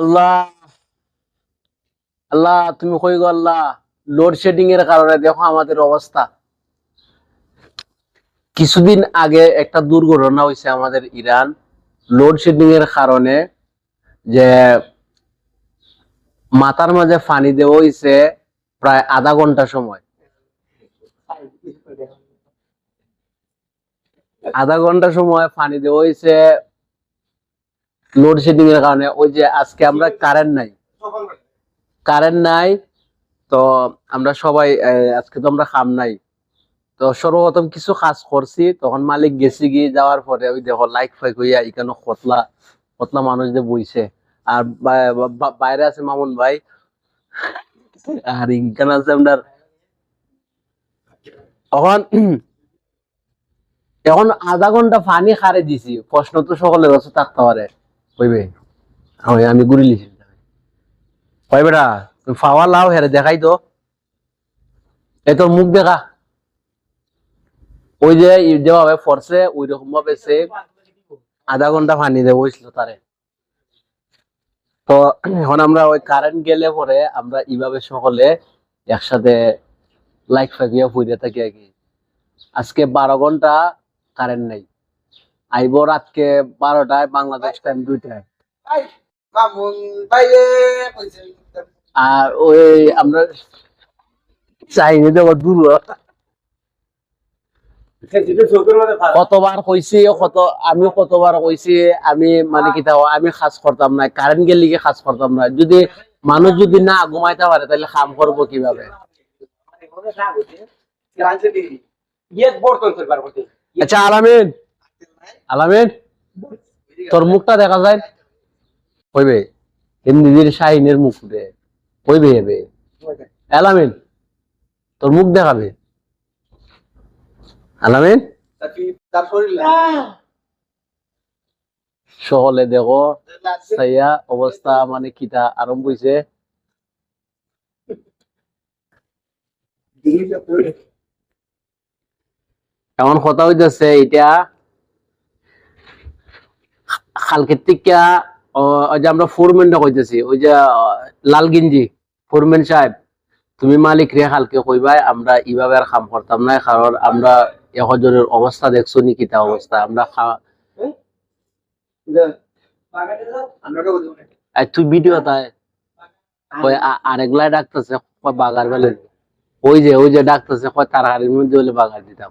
আল্লাহ আল্লাহ, তুমি কই গো আল্লাহ? লোডশেডিং এর কারণে দেখো আমাদের অবস্থা। কিছুদিন আগে একটা দুর্ঘটনা হয়েছে আমাদের ইরান। লোডশেডিং এর কারণে যে মাথার মাঝে পানি দেওয়া হয়েছে প্রায় আধা ঘণ্টা সময়। আধা ঘণ্টা সময় পানি দেওয়া হয়েছে। লোডশেডিং এর কারণে ওই যে আজকে আমরা কারেন্ট নাই। কারেন্ট নাই, তো আমরা সবাই আজকে তো আমরা খাম নাই। তো সর্বপ্রথম কিছু কাজ করছি, তখন মালিক গেছি গিয়ে যাওয়ার পরে ওই দেখো লাইক ফাইক হইয়া এখানে কতলা কতলা মানুষ যে বইছে। আর বাইরে আছে মামুন ভাই। আর এখানে আছে আপনার, এখন এখন আধা ঘণ্টা পানি খারে দিছি, প্রশ্ন তো সকলের কাছে থাকতে পারে। আমি গুড়ি কই বেটা তুমি ফাওয়া লাও দেখাই তো। তোর মুখ দেখা। ওই যে যেভাবে ওই রকম ভাবে সে আধা ঘণ্টা পানি দেবো হয়েছিল তারে। তো এখন আমরা ওই কারেন্ট গেলে পরে আমরা এইভাবে সকলে একসাথে লাইক ফাইকিয়া ফুইরে থাকি আর কি। আজকে বারো ঘণ্টা কারেন্ট নাই। আইব রাতকে বারোটায় বাংলাদেশ টাইম দুইটায়। আর ওই আমরা চাইনি দেবো দূর কতবার কইছি কত আমি কতবার কইছি আমি মানে কি আমি কাজ করতাম না কারেন্ট গেলে কি কাজ করতাম না। যদি মানুষ যদি না ঘুমাইতে পারে তাহলে কাম করব কীভাবে? আচ্ছা আলামিন। আলামিন, তোর মুখটা দেখা যায় কইবে হিন্দির শাহিনের মুখ রে কইবে এবে? আলামিন, তোর মুখ দেখাবে। আলামিন? সকলে দেখো, সাইয়া অবস্থা মানে কিটা আরম্ভ হইছে। এমন কথা হইতেছে এটা খালকের ওই যে আমরা ফোরম্যানটা কইতেছি, ওই যে লাল গিঞ্জি ফোরম্যান সাহেব, তুমি মালিক রে কালকে কইবাই, আমরা এইভাবে আর কাম করতাম না, কারণ আমরা একজনের অবস্থা দেখছ নি কিটা অবস্থা, আমরা তুই ভিডিও তাই ওই আ- আরেকলাই ডাকতেছে বাগার বেলে। ওই যে ওই যে ডাকতেছে তার হাড়ির মধ্যে বাগার দিতাম।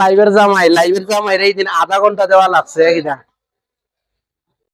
লাইভের জামাই লাইভের জামাই এই দিন আধা ঘণ্টা দেওয়া লাগছে কিনা